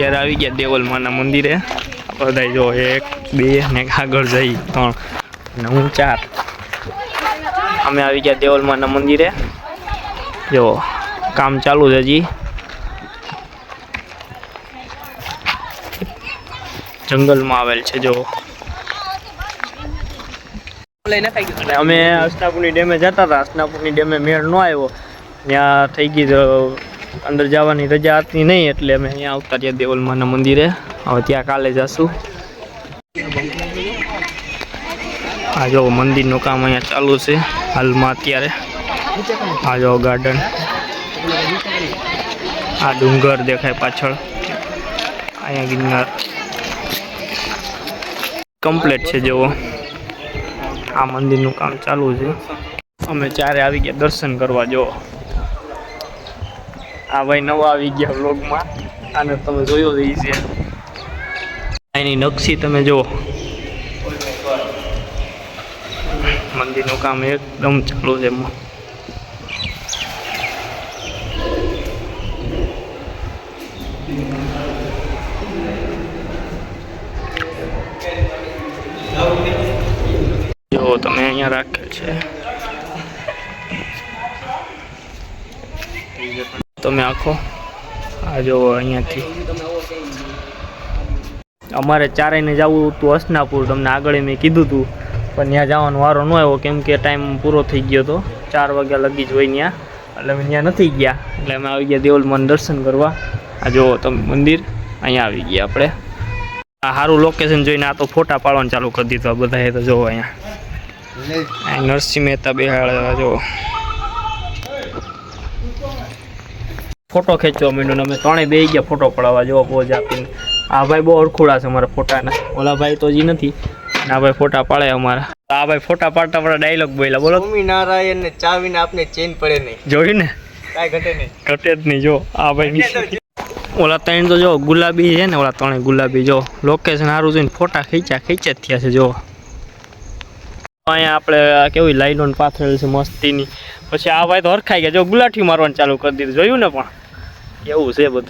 અત્યારે આવી ગયા દેવલમાના મંદિરે. બધા જો એક, બે ને આગળ જઈ ત્રણ ને હું ચાર. અમે આવી ગયા દેવલમાના મંદિરે. જો, કામ ચાલુ છે હજી. જંગલમાં આવેલ છે, જો. અને અમે હસનાપુરની ડેમે જતા હતા. હસનાપુરની ડેમે મેળ ન આવ્યો. ત્યાં થઈ ગઈ અંદર જવાની રજા હતી નહીં એટલે અમે અહીંયા આવતા રહ્યા દેવલમાના મંદિરે. હવે ત્યાં કાલે જશું. આ જો મંદિરનું કામ અહીંયા ચાલુ છે, હાલમાં અત્યારે. આ જો ગાર્ડન આ ડુંગર દેખાય પાછળ. અહીંયા ગિરનાર. કમ્પ્લીટ છે જેવો. આ મંદિરનું કામ ચાલુ છે. અમે ચારે આવી ગયા દર્શન કરવા, જો. આ ભાઈ નવા આવી ગયા વ્લોગમાં આને તમે જોયો જ છે. એની નકશી તમે જુઓ. મંદિરનું કામ એકદમ ચાલુ છે એમાં. જો તમે અહીંયા રાખેલ છે. તમે આખો? આ જો અહીંયાથી. અમારે ચારેયને જવું હતું હસનાપુર તમને આગળ મેં કીધું હતું પણ ત્યાં જવાનો વારો ન આવ્યો કેમ કે ટાઈમ પૂરો થઈ ગયો હતો ચાર વાગ્યા લગી જ હોય ત્યાં. એટલે અમે ત્યાં નથી ગયા. એટલે અમે આવી ગયા દેવલમાં દર્શન કરવા. આ જો તમે મંદિર અહીંયા આવી ગયા આપણે. આ સારું લોકેશન જોઈને આ તો ફોટા પાડવાનું ચાલુ કરી દીધું આ બધાએ તો જોવો અહીંયા. નરસિંહ મહેતા બેહાડેલા જો. ફોટો ખેંચવા માંડ્યો અમે ત્રણેય બે ગયા ફોટો પડાવવા જેવો પોઝ આપીને. આ ભાઈ બહુ અડખુડા છે અમારા ફોટાના. ઓલા ભાઈ તો હજી નથી. આ ભાઈ ફોટા પાડે અમારા. આ ભાઈ ફોટા પાડતા પાડતા ડાયલોગ બોલ્યા બોલો. સ્વામિનારાયણ ને ચાવીને આપને ચેન પડે નહીં. જોયું ને? કાંઈ ઘટે નહીં. ઘટે જ નહીં જો આ ભાઈ ઓલા ત્રણ તો જો ગુલાબી છે ને ઓલા ત્રણે ગુલાબી જો લોકેશન સારું જોઈને ફોટા ખેંચ્યા ખીચ્યા જ થયા છે જો અહીંયા આપણે કેવી લાઈનો પાથરેલ છે મસ્તીની. પછી આ ભાઈ તો હરખાઈ ગયા જો ગુલાઠી મારવાનું ચાલુ કરી દીધું જોયું ને પણ? એવું છે બધું.